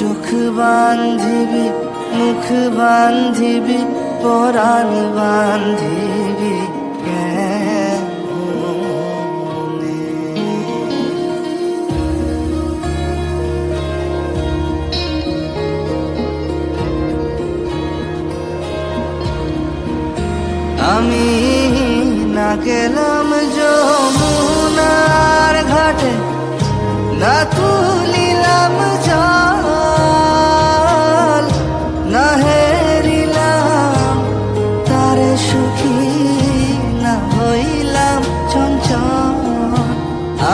চোখ বান্ধিবি মুখ বান্ধিবি পরাণ বান্ধিবি আমি না গেলাম যমুনার ঘাটে না তুলিলাম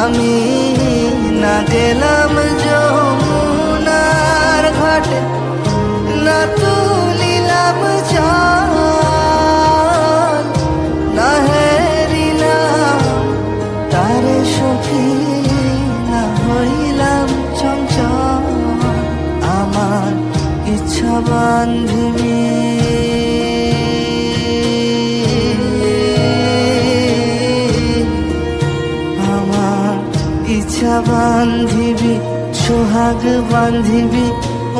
আমি না গেলাম। বান্ধিবি, সোহাগ বান্ধিবি,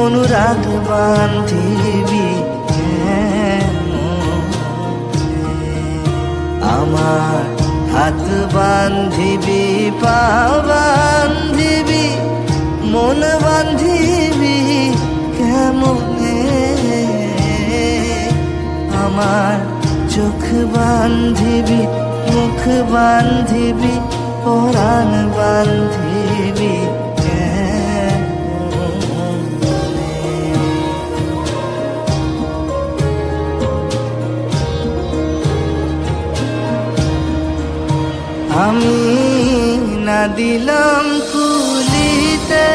অনুরাগ বান্ধিবি আমার হাত বান্ধিবি, পা বান্ধিবি, মন বান্ধিবি, কেমনে আমার চোখ বান্ধিবি, মুখ বান্ধিবি, পরাণ বান্ধিবি। আমি না দিলাম কুলিতে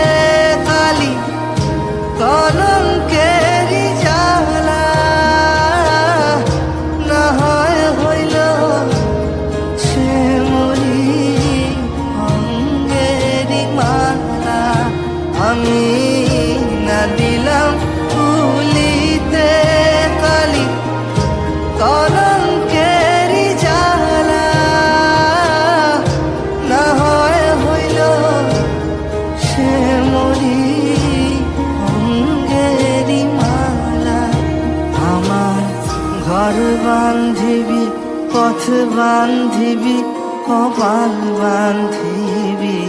ঘর বান্ধিবি, পথ বান্ধিবি, কপাল বান্ধিবি?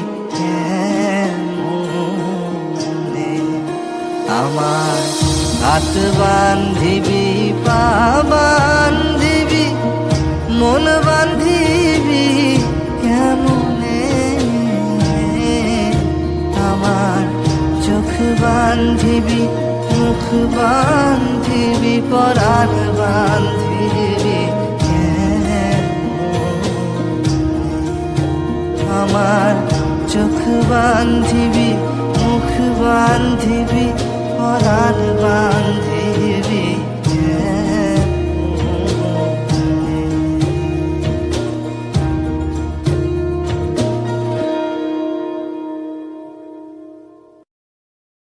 আমার হাত বান্ধিবি, পা বান্ধিবি, মন বান্ধিবি কেমনে আমার চোখ বান্ধিবি মুখ বান্ধিবি পরাণ বান্ধিবি? আমার চোখ বান্ধিবি মুখ বান্ধিবি পরাণ বান্ধিবি